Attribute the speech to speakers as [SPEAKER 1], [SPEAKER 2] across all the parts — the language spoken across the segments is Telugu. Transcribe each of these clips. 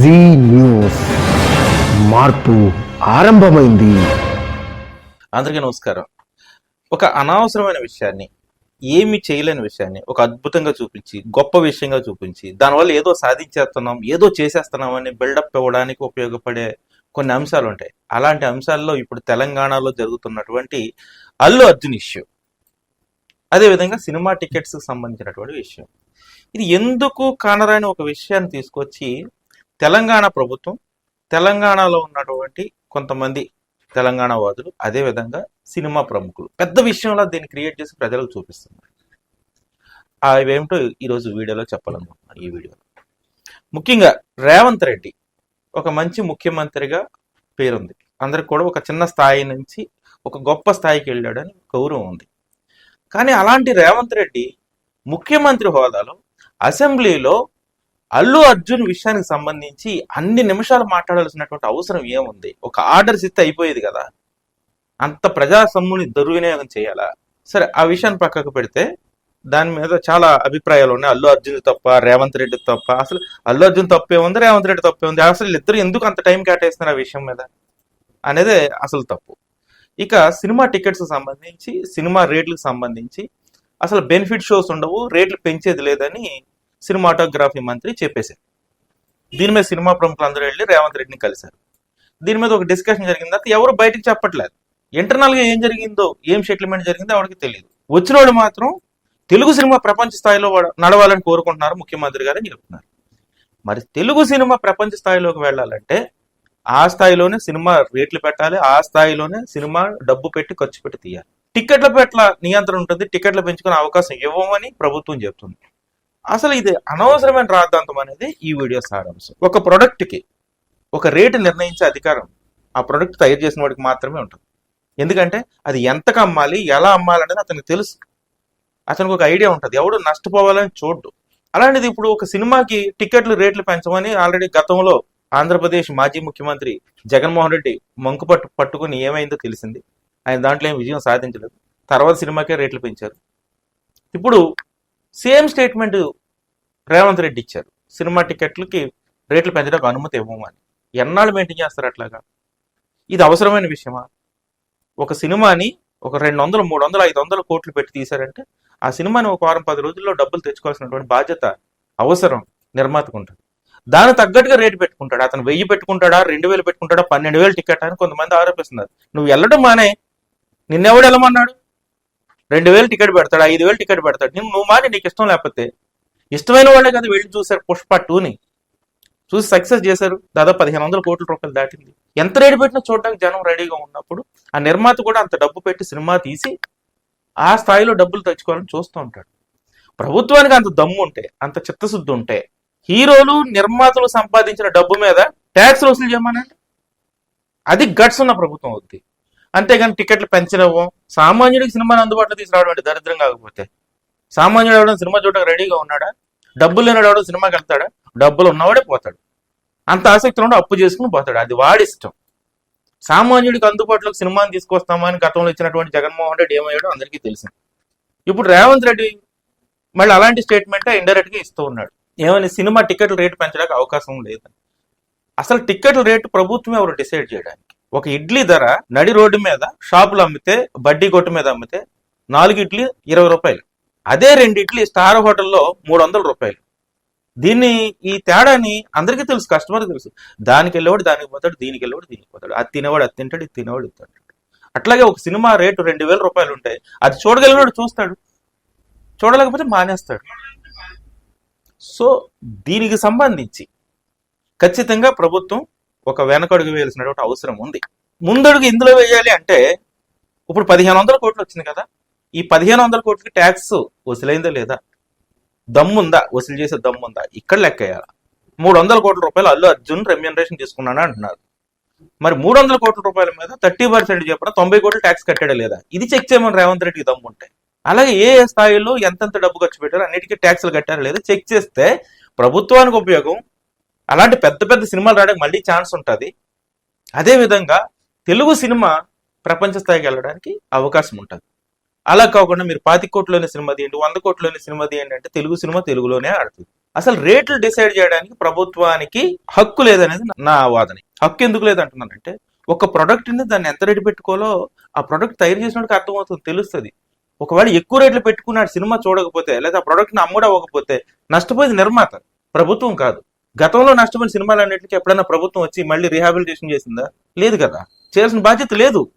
[SPEAKER 1] జీ న్యూస్ మార్పు ఆరంభమైంది.
[SPEAKER 2] అందరికీ నమస్కారం. ఒక అనవసరమైన విషయాన్ని ఏమి చేయలేని విషయాన్ని ఒక అద్భుతంగా చూపించి గొప్ప విషయంగా చూపించి దానివల్ల ఏదో సాధించేస్తున్నాం ఏదో చేసేస్తున్నాం అని బిల్డప్ ఇవ్వడానికి ఉపయోగపడే కొన్ని అంశాలు ఉంటాయి. అలాంటి అంశాల్లో ఇప్పుడు తెలంగాణలో జరుగుతున్నటువంటి అల్లు అర్జున్ ఇష్యూ అదేవిధంగా సినిమా టికెట్స్కి సంబంధించినటువంటి విషయం. ఇది ఎందుకు కానరాని ఒక విషయాన్ని తీసుకొచ్చి తెలంగాణ ప్రభుత్వం తెలంగాణలో ఉన్నటువంటి కొంతమంది తెలంగాణ వాదులు అదేవిధంగా సినిమా ప్రముఖులు. పెద్ద విషయంలో దీన్ని క్రియేట్ చేసి ప్రజలకు చూపిస్తున్నారు. అవేమిటో ఈరోజు వీడియోలో చెప్పాలనుకుంటున్నాను ఈ వీడియోలో ముఖ్యంగా రేవంత్ రెడ్డి ఒక మంచి ముఖ్యమంత్రిగా పేరుంది. అందరికి కూడా ఒక చిన్న స్థాయి నుంచి ఒక గొప్ప స్థాయికి వెళ్ళాడని గౌరవం ఉంది. కానీ అలాంటి రేవంత్ రెడ్డి ముఖ్యమంత్రి హోదాలో అసెంబ్లీలో అల్లు అర్జున్ విషయానికి సంబంధించి అన్ని నిమిషాలు మాట్లాడాల్సినటువంటి అవసరం ఏముంది? ఒక ఆర్డర్స్ ఇస్తే అయిపోయేది కదా. అంత ప్రజా సొమ్ముని దుర్వినియోగం చేయాలా? సరే ఆ విషయాన్ని పక్కకు పెడితే దాని మీద చాలా అభిప్రాయాలు ఉన్నాయి. అల్లు అర్జున్ తప్ప రేవంత్ రెడ్డి తప్ప. అసలు అల్లు అర్జున్ తప్పే ఉంది రేవంత్ రెడ్డి తప్పే ఉంది? అసలు ఇద్దరు ఎందుకు అంత టైం కేటాయిస్తున్నారు ఆ విషయం మీద? అనేది అసలు తప్పు. ఇక సినిమా టికెట్స్ సంబంధించి సినిమా రేట్లకు సంబంధించి అసలు బెనిఫిట్ షోస్ ఉండవు రేట్లు పెంచేది లేదని సినిమాటోగ్రఫీ మంత్రి చెప్పేశారు. దీని మీద సినిమా ప్రముఖులు అందరూ వెళ్ళి రేవంత్ రెడ్డిని కలిశారు. దీని మీద ఒక డిస్కషన్ జరిగిన తర్వాత ఎవరు బయటకు చెప్పట్లేదు. ఇంటర్నల్గా ఏం జరిగిందో ఏం సెటిల్మెంట్ జరిగిందో ఎవరికి తెలియదు. వచ్చినోడు మాత్రం తెలుగు సినిమా ప్రపంచ స్థాయిలో నడవాలని కోరుకుంటున్నారు ముఖ్యమంత్రి గారు అని చెప్తున్నారు. మరి తెలుగు సినిమా ప్రపంచ స్థాయిలోకి వెళ్ళాలంటే ఆ స్థాయిలోనే సినిమా రేట్లు పెట్టాలి ఆ స్థాయిలోనే సినిమా డబ్బు పెట్టి ఖర్చు పెట్టి తీయాలి. టికెట్ల పట్ల నియంత్రణ ఉంటుంది టికెట్లు పెంచుకునే అవకాశం ఇవ్వమని ప్రభుత్వం చెప్తుంది. అసలు ఇది అనవసరమైన రాద్ధాంతం అనేది ఈ వీడియో సారాంశం. ఒక ప్రోడక్ట్కి ఒక రేటు నిర్ణయించే అధికారం ఆ ప్రొడక్ట్ తయారు చేసిన వాడికి మాత్రమే ఉంటుంది. ఎందుకంటే అది ఎంతకు అమ్మాలి ఎలా అమ్మాలి అనేది అతనికి తెలుసు. అతనికి ఒక ఐడియా ఉంటుంది. ఎవడు నష్టపోవాలని చూడ్డు. అలాంటిది ఇప్పుడు ఒక సినిమాకి టికెట్లు రేట్లు పెంచమని ఆల్రెడీ గతంలో ఆంధ్రప్రదేశ్ మాజీ ముఖ్యమంత్రి జగన్మోహన్ రెడ్డి మంకు పట్టు పట్టుకుని ఏమైందో తెలిసింది. ఆయన దాంట్లో ఏం విజయం సాధించలేదు. తర్వాత సినిమాకే రేట్లు పెంచారు. ఇప్పుడు సేమ్ స్టేట్మెంట్ రేవంత్ రెడ్డి ఇచ్చారు. సినిమా టికెట్లకి రేట్లు పెంచడానికి అనుమతి ఇవ్వమని. ఎన్నాళ్ళు మెయింటైన్ చేస్తారు అట్లాగా? ఇది అవసరమైన విషయమా? ఒక సినిమాని ఒక రెండు వందలు మూడు వందలు ఐదు వందల కోట్లు పెట్టి తీశారంటే ఆ సినిమాని ఒక వారం పది రోజుల్లో డబ్బులు తెచ్చుకోవాల్సినటువంటి బాధ్యత అవసరం నిర్మాతకు ఉంటుంది. దానికి తగ్గట్టుగా రేటు పెట్టుకుంటాడు. అతను వెయ్యి పెట్టుకుంటాడా రెండు వేలు పెట్టుకుంటాడా పన్నెండు వేలు టికెట్ అని కొంతమంది ఆరోపిస్తున్నారు. నువ్వు వెళ్ళడం మానే. నిన్నెవడు వెళ్ళమన్నాడు? రెండు వేలు టికెట్ పెడతాడు ఐదు వేలు టికెట్ పెడతాడు. నువ్వు నువ్వు మాని నీకు ఇష్టం లేకపోతే. ఇష్టమైన వాళ్ళే కదా వెళ్ళి చూశారు పుష్ప టూని. చూసి సక్సెస్ చేశారు. దాదాపు పదిహేను వందల కోట్ల రూపాయలు దాటింది. ఎంత రేటు పెట్టినా చూడడానికి జనం రెడీగా ఉన్నప్పుడు ఆ నిర్మాత కూడా అంత డబ్బు పెట్టి సినిమా తీసి ఆ స్థాయిలో డబ్బులు తెచ్చుకోవాలని చూస్తూ ఉంటాడు. ప్రభుత్వానికి అంత దమ్ము ఉంటే అంత చిత్తశుద్ధి ఉంటే హీరోలు నిర్మాతలు సంపాదించిన డబ్బు మీద ట్యాక్స్ వసూలు చేయమనండి. అది గట్స్ ఉన్న ప్రభుత్వం అవుద్ది. అంతేగాని టికెట్లు పెంచడము సామాన్యుడికి సినిమాని అందుబాటులో తీసుకురావడం అంటే దరిద్రం కాకపోతే. సామాన్యుడు ఎవడం సినిమా చూడడానికి రెడీగా ఉన్నాడా? డబ్బులు లేనివాడు ఎవడం సినిమాకి వెళ్తాడా డబ్బులు ఉన్నవాడే పోతాడు. అంత ఆసక్తి ఉంటే అప్పు చేసుకుని పోతాడు. అది వాడి ఇష్టం. సామాన్యుడికి అందుబాటులోకి సినిమాని తీసుకొస్తామని గతంలో ఇచ్చినటువంటి జగన్మోహన్ రెడ్డి ఏమయ్యాడో అందరికీ తెలిసింది. ఇప్పుడు రేవంత్ రెడ్డి మళ్ళీ అలాంటి స్టేట్మెంట్ ఇండైరెక్ట్గా ఇస్తూ ఉన్నాడు. ఏమని సినిమా టికెట్ల రేటు పెంచడానికి అవకాశం లేదని అసలు టికెట్ల రేటు ప్రభుత్వం ఎవరు డిసైడ్ చేయడానికి? ఒక ఇడ్లీ ధర నడి రోడ్డు మీద షాపులు అమ్మితే బడ్డీ కొట్టు మీద అమ్మితే నాలుగు ఇడ్లీ ఇరవై రూపాయలు. అదే రెండు ఇడ్లీ స్టార్ హోటల్లో మూడు వందల రూపాయలు. దీన్ని ఈ తేడాని అందరికీ తెలుసు కస్టమర్ తెలుసు. దానికి వెళ్ళేవాడు దానికి పోతాడు దీనికి వెళ్ళేవాడు దీనికి పోతాడు. అది తినేవాడు అది తింటాడు ఇది తినేవాడు ఇది తింటాడు. అట్లాగే ఒక సినిమా రేటు రెండు వేల రూపాయలు ఉంటాయి అది చూడగలిగినాడు చూస్తాడు. చూడలేకపోతే మానేస్తాడు. సో దీనికి సంబంధించి ఖచ్చితంగా ప్రభుత్వం ఒక వెనకడుగు వేయాల్సినటువంటి అవసరం ఉంది. ముందడుగు ఇందులో వేయాలి అంటే ఇప్పుడు పదిహేను వందల కోట్లు వచ్చింది కదా. ఈ పదిహేను వందల కోట్లకి ట్యాక్స్ వసూలైందా లేదా? దమ్ముందా? వసూలు చేసే దమ్ముందా? ఇక్కడ లెక్కేయాలి మూడు వందల కోట్ల రూపాయలు అల్లు అర్జున్ రెమ్యూనరేషన్ తీసుకున్నాను అంటున్నారు. మరి మూడు వందల కోట్ల రూపాయల మీద థర్టీ పర్సెంట్ చెప్పడం తొంభై కోట్లు ట్యాక్స్ కట్టాడా లేదా? ఇది చెక్ చేయమని రేవంత్ రెడ్డికి దమ్ము ఉంటాయి అలాగే ఏ ఏ స్థాయిలో ఎంతెంత డబ్బు ఖర్చు పెట్టారో అన్నిటికీ ట్యాక్స్లు కట్టారా లేదా? చెక్ చేస్తే ప్రభుత్వానికి ఉపయోగం అలాంటి పెద్ద పెద్ద సినిమాలు రావడానికి మళ్ళీ ఛాన్స్ ఉంటుంది. అదే విధంగా తెలుగు సినిమా ప్రపంచ స్థాయికి వెళ్ళడానికి అవకాశం ఉంటుంది. అలా కాకుండా మీరు పాతి కోట్లోని సినిమా తీయండి వంద కోట్లోని సినిమా తీయండి అంటే తెలుగు సినిమా తెలుగులోనే ఆడుతుంది. అసలు రేట్లు డిసైడ్ చేయడానికి ప్రభుత్వానికి హక్కు లేదనేది నా వాదన. హక్కు ఎందుకు లేదంటున్నానంటే ఒక product దాన్ని ఎంత రేటు పెట్టుకోవాలో ఆ ప్రొడక్ట్ తయారు చేసినోడికి అర్థమవుతుంది తెలుస్తుంది. ఒకవేళ ఎక్కువ రేట్లు పెట్టుకున్నాడు సినిమా చూడకపోతే లేదా ఆ ప్రోడక్ట్ని అమ్ముడవ్వకపోతే నష్టపోయేది నిర్మాత ప్రభుత్వం కాదు. గతంలో నష్టపోయిన సినిమాలు అన్నింటికి ఎప్పుడైనా ప్రభుత్వం వచ్చి మళ్ళీ రీహాబిలిటేషన్ చేసిందా? లేదు కదా. చేయాల్సిన బాధ్యత లేదు.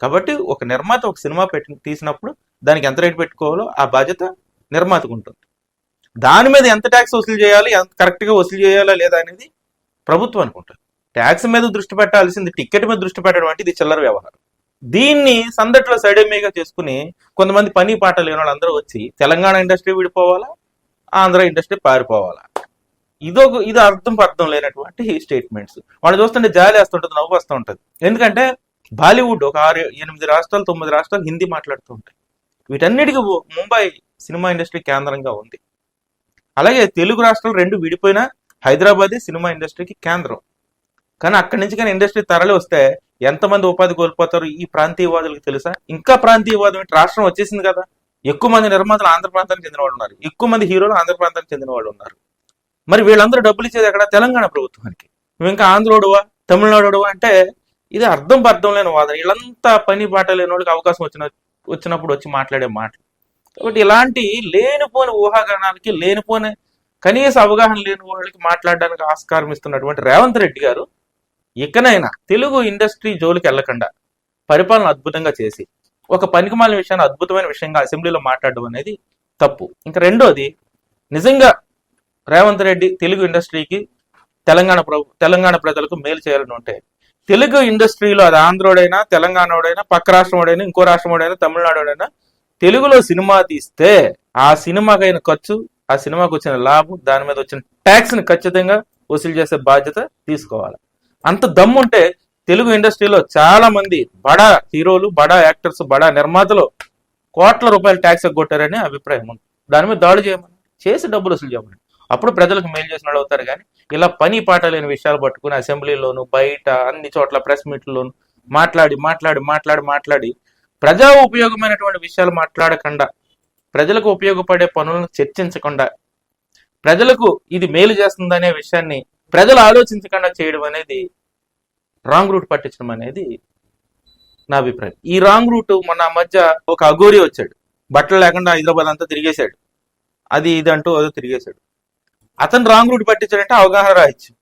[SPEAKER 2] కాబట్టి ఒక నిర్మాత ఒక సినిమా పెట్టి తీసినప్పుడు దానికి ఎంత రేటు పెట్టుకోవాలో ఆ బాధ్యత నిర్మాతకు ఉంటుంది. దాని మీద ఎంత ట్యాక్స్ వసూలు చేయాలి ఎంత కరెక్ట్గా వసూలు చేయాలా లేదా అనేది ప్రభుత్వం అనుకుంటుంది. ట్యాక్స్ మీద దృష్టి పెట్టాల్సింది టికెట్ మీద దృష్టి పెట్టడం అంటే ఇది చిల్లర వ్యవహారం. దీన్ని సందట్లో సైడమేగా చేసుకుని కొంతమంది పని పాట లేని వాళ్ళందరూ వచ్చి తెలంగాణ ఇండస్ట్రీ విడిపోవాలా? ఆంధ్ర ఇండస్ట్రీ పారిపోవాలా? ఇదొక ఇది అర్థం అర్థం లేనటువంటి స్టేట్మెంట్స్ వాళ్ళు చూస్తుంటే జాలి వేస్తుంటుంది నవ్వు వస్తూ ఉంటుంది ఎందుకంటే బాలీవుడ్ ఒక ఆరు ఎనిమిది రాష్ట్రాలు తొమ్మిది రాష్ట్రాలు హిందీ మాట్లాడుతూ ఉంటాయి. వీటన్నిటికీ ముంబై సినిమా ఇండస్ట్రీ కేంద్రంగా ఉంది. అలాగే తెలుగు రాష్ట్రాలు రెండు విడిపోయిన హైదరాబాద్ సినిమా ఇండస్ట్రీకి కేంద్రం. కానీ అక్కడి నుంచి కానీ ఇండస్ట్రీ తరలి వస్తే ఎంతమంది ఉపాధి కోల్పోతారు ఈ ప్రాంతీయవాదులకు తెలుసా? ఇంకా ప్రాంతీయవాదం ఏంటి? రాష్ట్రం వచ్చేసింది కదా. ఎక్కువ మంది నిర్మాతలు ఆంధ్ర ప్రాంతానికి చెందిన వాళ్ళు ఉన్నారు. ఎక్కువ మంది హీరోలు ఆంధ్ర ప్రాంతానికి చెందిన వాళ్ళు ఉన్నారు. మరి వీళ్ళందరూ డబ్బులు ఇచ్చేది ఎక్కడ? తెలంగాణ ప్రభుత్వానికి. నువ్వు ఇంకా ఆంధ్రోడువా? తమిళనాడువా అంటే ఇది అర్థం అర్థం లేని వాదన. వీళ్ళంతా పని పాట లేని వాళ్ళకి అవకాశం వచ్చిన వచ్చినప్పుడు వచ్చి మాట్లాడే మాటలు. కాబట్టి ఇలాంటి లేనిపోని ఊహాగానానికి లేనిపోని కనీస అవగాహన లేని వాళ్ళకి మాట్లాడడానికి ఆస్కారం ఇస్తున్నటువంటి రేవంత్ రెడ్డి గారు ఇకనైనా తెలుగు ఇండస్ట్రీ జోలికి వెళ్ళకుండా పరిపాలన అద్భుతంగా చేసి ఒక పనికిమాలిన విషయాన్ని అద్భుతమైన విషయంగా అసెంబ్లీలో మాట్లాడడం అనేది తప్పు. ఇంకా రెండోది నిజంగా రేవంత్ రెడ్డి తెలుగు ఇండస్ట్రీకి తెలంగాణ ప్రభు తెలంగాణ ప్రజలకు మేలు చేయాలని ఉంటే తెలుగు ఇండస్ట్రీలో అది ఆంధ్రోడైనా తెలంగాణోడైనా పక్క రాష్ట్రమోడైనా ఇంకో రాష్ట్రమోడైనా తమిళనాడోడైనా తెలుగులో సినిమా తీస్తే ఆ సినిమాకైన ఖర్చు ఆ సినిమాకు వచ్చిన లాభం దాని మీద వచ్చిన ట్యాక్స్ని ఖచ్చితంగా వసూలు చేసే బాధ్యత తీసుకోవాలి. అంత దమ్ముంటే తెలుగు ఇండస్ట్రీలో చాలా మంది బడా హీరోలు బడా యాక్టర్స్ బడా నిర్మాతలు కోట్ల రూపాయల ట్యాక్స్ ఎగ్గొట్టారని అభిప్రాయం ఉంది. దాని మీద దాడి చేయమని చేసి డబ్బులు వసూలు చేయమని. అప్పుడు ప్రజలకు మేలు చేసిన వాళ్ళు అవుతారు కానీ ఇలా పని పాట లేని విషయాలు పట్టుకుని అసెంబ్లీలోను బయట అన్ని చోట్ల ప్రెస్ మీట్లలోను మాట్లాడి మాట్లాడి మాట్లాడి మాట్లాడి ప్రజా ఉపయోగమైనటువంటి విషయాలు మాట్లాడకుండా ప్రజలకు ఉపయోగపడే పనులను చర్చించకుండా ప్రజలకు ఇది మేలు చేస్తుందనే విషయాన్ని ప్రజలు ఆలోచించకుండా చేయడం అనేది రాంగ్ రూట్ పట్టించడం అనేది నా అభిప్రాయం. ఈ రాంగ్ రూట్ మొన్న మధ్య ఒక అఘోరి వచ్చాడు. బట్టలు లేకుండా హైదరాబాద్ అంతా తిరిగేశాడు. అది ఇది అంటూ అదో తిరిగేశాడు. అతను రాంగ్ రూట్ పట్టించాడంటే అవగాహన రాహిత్యం.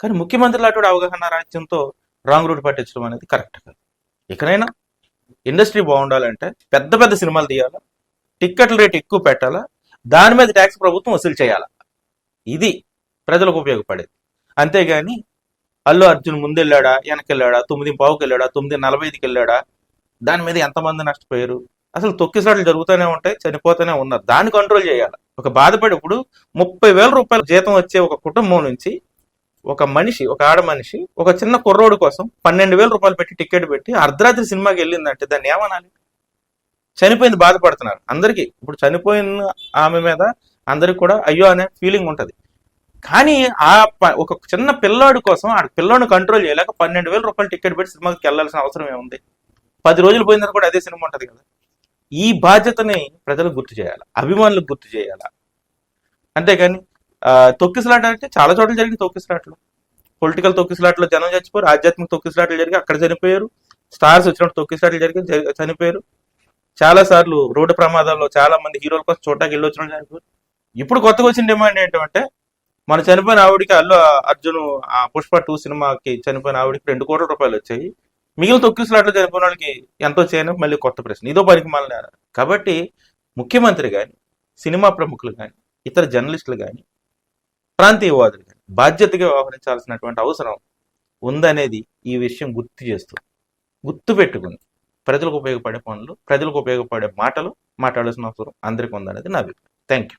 [SPEAKER 2] కానీ ముఖ్యమంత్రులు అటువంటి అవగాహన రాహిత్యంతో రాంగ్ రూట్ పట్టించడం అనేది కరెక్ట్ కాదు. ఇకనైనా ఇండస్ట్రీ బాగుండాలంటే పెద్ద పెద్ద సినిమాలు తీయాలా? టిక్కెట్ల రేటు ఎక్కువ పెట్టాలా? దాని మీద ట్యాక్స్ ప్రభుత్వం వసూలు చేయాలా? ఇది ప్రజలకు ఉపయోగపడేది. అంతేగాని అల్లు అర్జున్ ముందెళ్ళాడా వెనకెళ్ళాడా తొమ్మిది పావుకి వెళ్ళాడా తొమ్మిది నలభై ఐదుకి వెళ్ళాడా దాని మీద ఎంతమంది నష్టపోయారు? అసలు తొక్కిసాట్లు జరుగుతూనే ఉంటాయి చనిపోతూనే ఉన్నారు. దాన్ని కంట్రోల్ చేయాలి. ఒక బాధపడి ఇప్పుడు ముప్పై వేల రూపాయల జీతం వచ్చే ఒక కుటుంబం నుంచి ఒక మనిషి ఒక ఆడ మనిషి ఒక చిన్న కుర్రోడు కోసం పన్నెండు వేల రూపాయలు పెట్టి టికెట్ పెట్టి అర్ధరాత్రి సినిమాకి వెళ్ళిందంటే దాన్ని ఏమనాలి? చనిపోయింది బాధపడుతున్నారు. అందరికీ ఇప్పుడు చనిపోయిన ఆమె మీద అందరికి కూడా అయ్యో అనే ఫీలింగ్ ఉంటుంది. కానీ ఆ ఒక చిన్న పిల్లాడు కోసం ఆ పిల్లోని కంట్రోల్ చేయలేక పన్నెండు వేల రూపాయలు టికెట్ పెట్టి సినిమాకి వెళ్ళాల్సిన అవసరం ఏముంది? పది రోజులు పోయిన కూడా అదే సినిమా ఉంటుంది కదా. ఈ బాధ్యతని ప్రజలు గుర్తు చేయాలి అభిమానులకు గుర్తు చేయాలి. అంతేగాని తొక్కిసలాట అంటే చాలా చోట్ల జరిగిన తొక్కిసలాట్లు. పొలిటికల్ తొక్కిసలాట్లో జనం చచ్చిపోయారు ఆధ్యాత్మిక తొక్కిసలాట్లు జరిగి అక్కడ చనిపోయారు. స్టార్స్ వచ్చినప్పుడు తొక్కిసలాట్లు జరిగి చనిపోయారు. చాలా సార్లు రోడ్డు ప్రమాదాల్లో చాలా మంది హీరోల కోసం చూడటానికి వెళ్ళి వచ్చిన చనిపోయారు. ఇప్పుడు కొత్తగా వచ్చిన డిమాండ్ ఏంటంటే మన చనిపోయిన ఆవిడికి అల్లు అర్జున్ ఆ పుష్ప టూ సినిమాకి చనిపోయిన ఆవిడికి రెండు కోట్ల రూపాయలు వచ్చాయి. మిగిలిన తొక్కిసలాట్లు చనిపోయిన వాళ్ళకి ఎంతో చేయను మళ్ళీ కొత్త ప్రశ్న. ఇదో పనికి మళ్ళీ కాబట్టి ముఖ్యమంత్రి కానీ సినిమా ప్రముఖులు కానీ ఇతర జర్నలిస్టులు కానీ ప్రాంతీయవాదులు కానీ బాధ్యతగా వ్యవహరించాల్సినటువంటి అవసరం ఉందనేది ఈ విషయం గుర్తు చేస్తూ గుర్తు పెట్టుకుని ప్రజలకు ఉపయోగపడే పనులు ప్రజలకు ఉపయోగపడే మాటలు మాట్లాడాల్సిన అవసరం అందరికీ ఉందనేది నా అభిప్రాయం. థ్యాంక్ యూ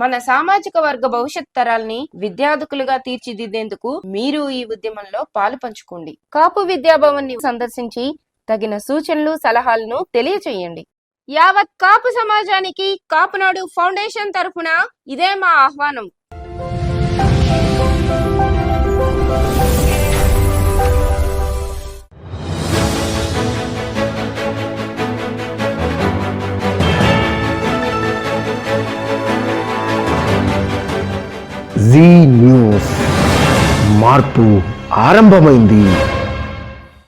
[SPEAKER 3] మన సామాజిక వర్గ భవిష్యత్ తరాల్ని విద్యార్థులుగా తీర్చిదిద్దేందుకు మీరు ఈ ఉద్యమంలో పాలు పంచుకోండి. కాపు విద్యాభవన్ని సందర్శించి తగిన సూచనలు సలహాలను తెలియచేయండి. యావత్ కాపు సమాజానికి కాపునాడు ఫౌండేషన్ తరఫున ఇదే మా ఆహ్వానం.
[SPEAKER 1] మార్పు ఆరంభమైంది.